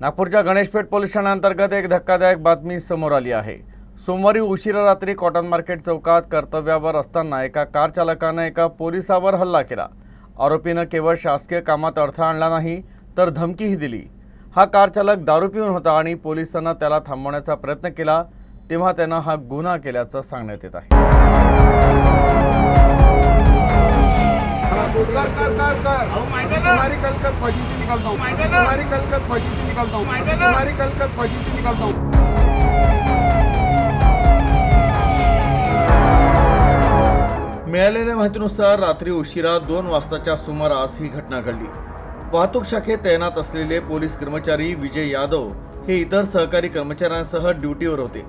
नागपूरच्या गणेशपेठ पोलीस ठाण्याअंतर्गत एक धक्कादायक बातमी समोर आली आहे. सोमवारी उशिरा रात्री कॉटन मार्केट चौकात कर्तव्यावर असताना एका कार चालकानं एका पोलिसावर हल्ला केला. आरोपीनं केवळ शासकीय कामात अडथळा आणला नाही तर धमकीही दिली. हा कार चालक दारू पिऊन होता आणि पोलिसांना त्याला थांबवण्याचा प्रयत्न केला तेव्हा त्यानं हा गुन्हा केल्याचं सांगण्यात येत आहे. निकलता. हूँ तुम्हारी कल कर फौजी से निकलता. हूँ तुम्हारी कल कर फौजी से निकलता. हूँ मिळालेल्या माहितीनुसार रात्री उशिरा दोन वाजताच्या सुमारास ही घटना घडली. वाहतूक शाखेत तैनात असलेले पोलीस कर्मचारी विजय यादव हे इतर सहकारी कर्मचाऱ्यांसह ड्युटीवर होते.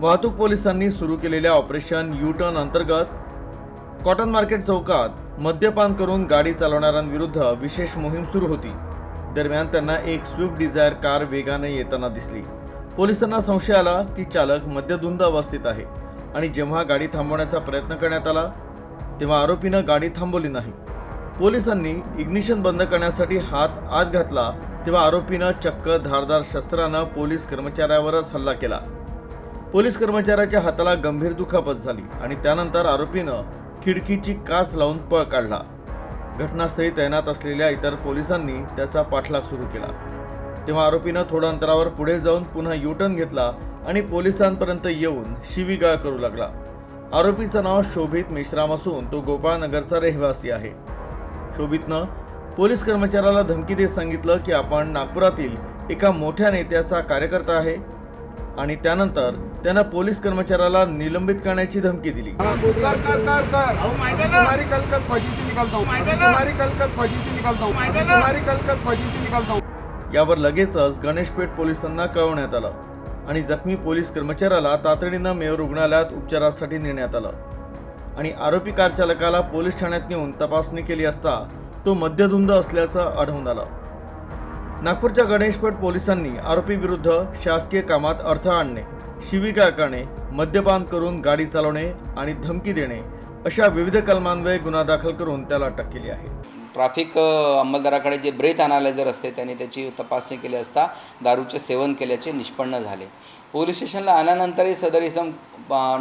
वाहतूक पोलिसांनी सुरू केलेल्या ऑपरेशन यू टर्न अंतर्गत कॉटन मार्केट चौकात मद्यपान करून गाडी चालवणाऱ्यांविरुद्ध विशेष मोहीम सुरू होती. दरम्यान त्यांना एक स्विफ्ट डिझायर कार वेगाने येताना दिसली. पोलिसांना संशय आला की चालक मद्यधुंद अवस्थेत आहे आणि जेव्हा गाडी थांबवण्याचा प्रयत्न करण्यात आला तेव्हा आरोपीनं गाडी थांबवली नाही. पोलिसांनी इग्निशन बंद करण्यासाठी हात आत घातला तेव्हा आरोपीनं चक्क धारदार शस्त्रानं पोलीस कर्मचाऱ्यावरच हल्ला केला. पोलीस कर्मचाऱ्याच्या हाताला गंभीर दुखापत झाली आणि त्यानंतर आरोपीनं खिडकीची काच लावून पळ काढला. घटनास्थळी तैनात असलेल्या इतर पोलिसांनी त्याचा पाठलाग सुरू केला. तेव्हा आरोपीनं थोड्या अंतरावर पुढे जाऊन पुन्हा युटर्न घेतला आणि पोलिसांपर्यंत येऊन शिवीगाळ करू लागला. आरोपीचं नाव शोभित मेश्राम असून तो गोपाळनगरचा रहिवासी आहे. शोभितनं पोलीस कर्मचाऱ्याला धमकी देत सांगितलं की आपण नागपुरातील एका मोठ्या नेत्याचा कार्यकर्ता आहे. आणि त्यानंतर त्यानं पोलीस कर्मचाऱ्याला निलंबित करण्याची धमकी दिली. कर कर कर कर. तुम्हारी कल कर फजी से निकलता हूँ तुम्हारी कल कर फजी से निकलता हूँ तुम्हारी कल कर फजी से निकलता हूँ यावर लगेचच गणेशपेठ पोलिसांना कळवण्यात आलं आणि जखमी पोलीस कर्मचाऱ्याला तातडीनं मेयो रुग्णालयात उपचारासाठी नेण्यात आलं. आणि आरोपी कार चालकाला पोलीस ठाण्यात नेऊन तपासणी केली असता तो मद्यधुंद असल्याचं आढळून आलं. नागपूरच्या गणेशपेठ पोलिसांनी आरोपीविरुद्ध शासकीय कामात अडथळा आणणे शिविका करणे मद्यपान करून गाडी चालवणे आणि धमकी देणे अशा विविध कलमान्वये गुन्हा दाखल करून त्याला अटक केली आहे. ट्रॅफिक अंमलदाराकडे जे ब्रेथ अनालायझर असते त्याने त्याची तपासणी केली असता दारूचे सेवन केल्याचे निष्पन्न झाले. पोलीस स्टेशनला आल्यानंतरही सदर इसम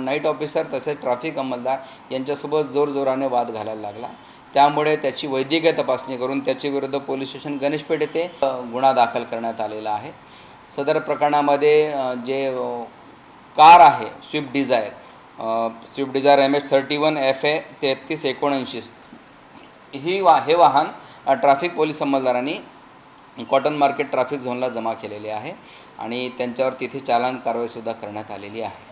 नाईट ऑफिसर तसेच ट्रॅफिक अंमलदार यांच्यासोबत जोरजोराने वाद घालायला लागला. त्यामुळे त्याची वैद्यकीय तपासणी करून त्याच्याविरुद्ध पोलीस स्टेशन गणेशपेठ येथे गुन्हा दाखल करण्यात आलेला आहे. सदर प्रकरणामध्ये जे कार आहे Swift Dzire Swift Dzire M H thirty one F A तेहतीस एकोणऐंशी ही वा हे वाहन ट्रॅफिक पोलीस अंमलदारांनी कॉटन मार्केट ट्रॅफिक झोनला जमा केलेले आहे आणि त्यांच्यावर तिथे चालन कारवाईसुद्धा करण्यात आलेली आहे.